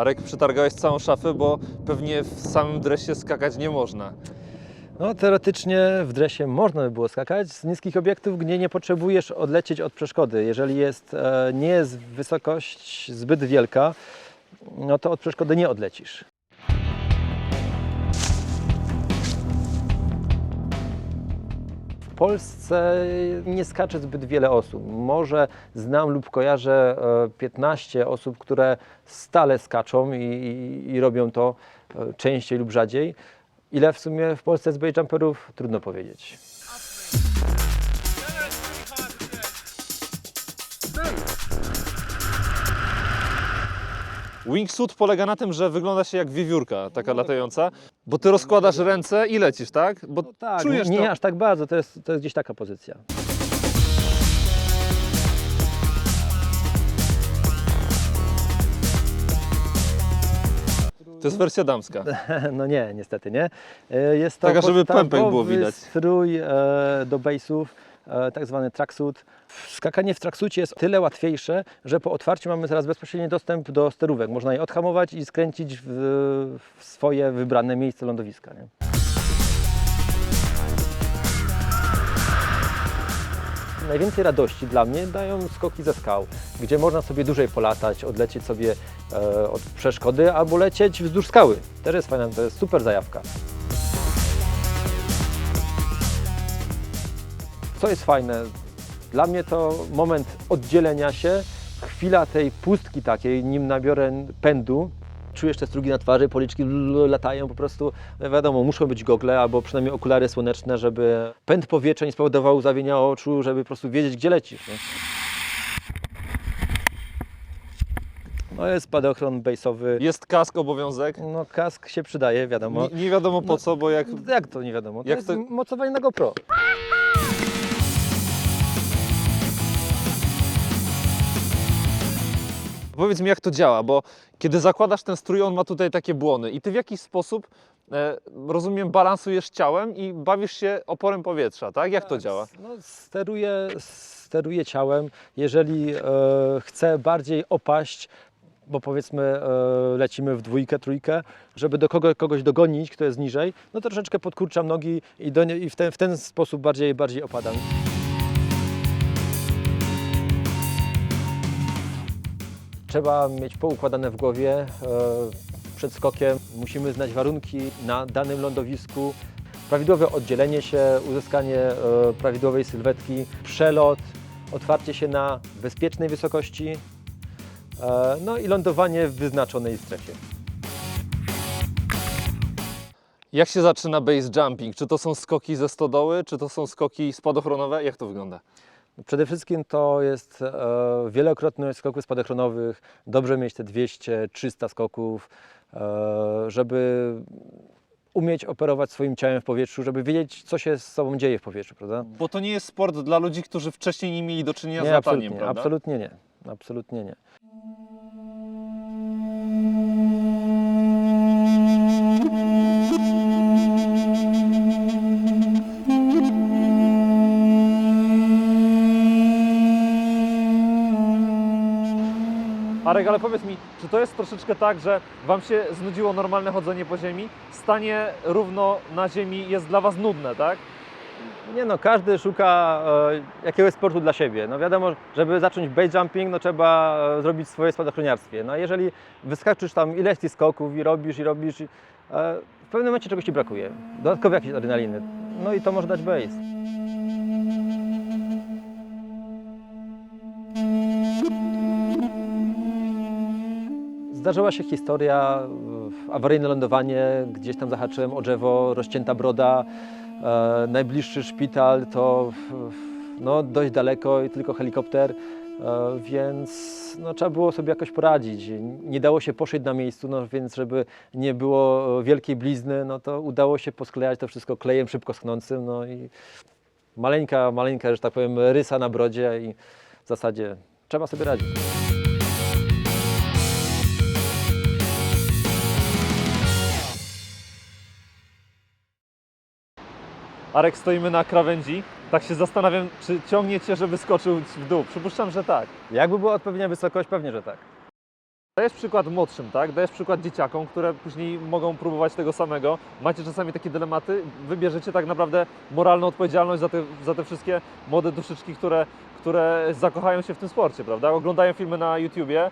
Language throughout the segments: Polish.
Arek, przetargałeś całą szafę, bo pewnie w samym dresie skakać nie można. No, teoretycznie w dresie można by było skakać z niskich obiektów, gdzie nie potrzebujesz odlecieć od przeszkody. Jeżeli jest, e, nie jest wysokość zbyt wielka, no to od przeszkody nie odlecisz. Polsce nie skacze zbyt wiele osób. Może znam lub kojarzę e, 15 osób, które stale skaczą i, i, i robią to e, częściej lub rzadziej. Ile w sumie w Polsce jest jumperów? Trudno powiedzieć. Wingsuit polega na tym, że wygląda się jak wiewiórka taka latająca, bo ty rozkładasz ręce i lecisz, tak? Bo Tak, czujesz nie, to. nie aż tak bardzo, to jest, to jest gdzieś taka pozycja. To jest wersja damska. No nie, niestety nie. E, Jest to Taka, żeby pępek było widać. strój e, do base'ów, tak zwany. Skakanie w tracksuicie jest o tyle łatwiejsze, że po otwarciu mamy teraz bezpośredni dostęp do sterówek. Można je odhamować i skręcić w, w swoje wybrane miejsce lądowiska. Nie? Najwięcej radości dla mnie dają skoki ze skał, gdzie można sobie dłużej polatać, odlecieć sobie e, od przeszkody albo lecieć wzdłuż skały. Też jest fajna, to jest super zajawka. Co jest fajne? Dla mnie to moment oddzielenia się, chwila tej pustki takiej, nim nabiorę pędu. Czujesz te strugi na twarzy, policzki latają po prostu. No Wiadomo, muszą być gogle albo przynajmniej okulary słoneczne, żeby pęd powietrza nie spowodował łzawienia oczu, żeby po prostu wiedzieć, gdzie lecisz. Nie? No jest spadochron base'owy. Jest kask obowiązek. No kask się przydaje, wiadomo. Nie, nie wiadomo po No, co, bo jak Jak to nie wiadomo? To Jak jest to- mocowanie na GoPro. Powiedz mi, jak to działa, bo kiedy zakładasz ten strój, on ma tutaj takie błony i ty w jakiś sposób, e, rozumiem, balansujesz ciałem i bawisz się oporem powietrza, tak? Jak to działa? No, steruję, steruję ciałem. Jeżeli e, chcę bardziej opaść, bo powiedzmy e, lecimy w dwójkę, trójkę, żeby do kogo, kogoś dogonić, kto jest niżej, no to troszeczkę podkurczam nogi i, do, nie- i w, ten, w ten sposób bardziej, bardziej opadam. Trzeba mieć poukładane w głowie e, przed skokiem. Musimy znać warunki na danym lądowisku, prawidłowe oddzielenie się, uzyskanie e, prawidłowej sylwetki, przelot, otwarcie się na bezpiecznej wysokości, e, no i lądowanie w wyznaczonej strefie. Jak się zaczyna base jumping? Czy to są skoki ze stodoły, czy to są skoki spadochronowe? Jak to wygląda? Przede wszystkim to jest e, wielokrotność skoków spadochronowych, dobrze mieć te 200-300 skoków, e, żeby umieć operować swoim ciałem w powietrzu, żeby wiedzieć, co się z sobą dzieje w powietrzu, prawda? Bo to nie jest sport dla ludzi, którzy wcześniej nie mieli do czynienia z Nie, lataniem, absolutnie, prawda? absolutnie nie. Absolutnie nie. Arek, ale powiedz mi, czy to jest troszeczkę tak, że Wam się znudziło normalne chodzenie po ziemi? Stanie równo na ziemi jest dla Was nudne, tak? Nie no, każdy szuka e, jakiegoś sportu dla siebie. No wiadomo, żeby zacząć base jumping, no trzeba e, zrobić swoje spadochroniarstwie. No jeżeli wyskaczysz tam ileś tych skoków i robisz i robisz, e, w pewnym momencie czegoś Ci brakuje. Dodatkowo jakiejś adrenaliny. No i to może dać base. Zdarzyła się historia, e, awaryjne lądowanie, gdzieś tam zahaczyłem o drzewo, rozcięta broda, e, najbliższy szpital to no, dość daleko i tylko helikopter, e, więc no, trzeba było sobie jakoś poradzić. Nie dało się poszyć na miejscu, no, więc żeby nie było e, wielkiej blizny, no to udało się posklejać to wszystko klejem szybko schnącym, no i maleńka, maleńka, że tak powiem, rysa na brodzie i w zasadzie trzeba sobie radzić. Arek, stoimy na krawędzi. Tak się zastanawiam, czy ciągnie Cię, żeby skoczył w dół. Przypuszczam, że tak. Jakby była odpowiednia wysokość, pewnie, że tak. Dajesz przykład młodszym, tak? Dajesz przykład dzieciakom, które później mogą próbować tego samego. Macie czasami takie dylematy, wybierzecie tak naprawdę moralną odpowiedzialność za te, za te wszystkie młode duszyczki, które, które zakochają się w tym sporcie, prawda? Oglądają filmy na YouTubie.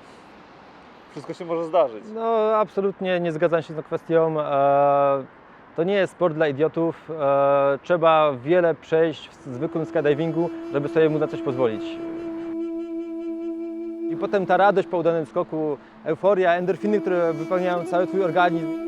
Wszystko się może zdarzyć. No, absolutnie nie zgadzam się z tą kwestią. E, To nie jest sport dla idiotów. E, Trzeba wiele przejść w zwykłym skydivingu, żeby sobie mu na coś pozwolić. I potem ta radość po udanym skoku, euforia, endorfiny, które wypełniają cały Twój organizm.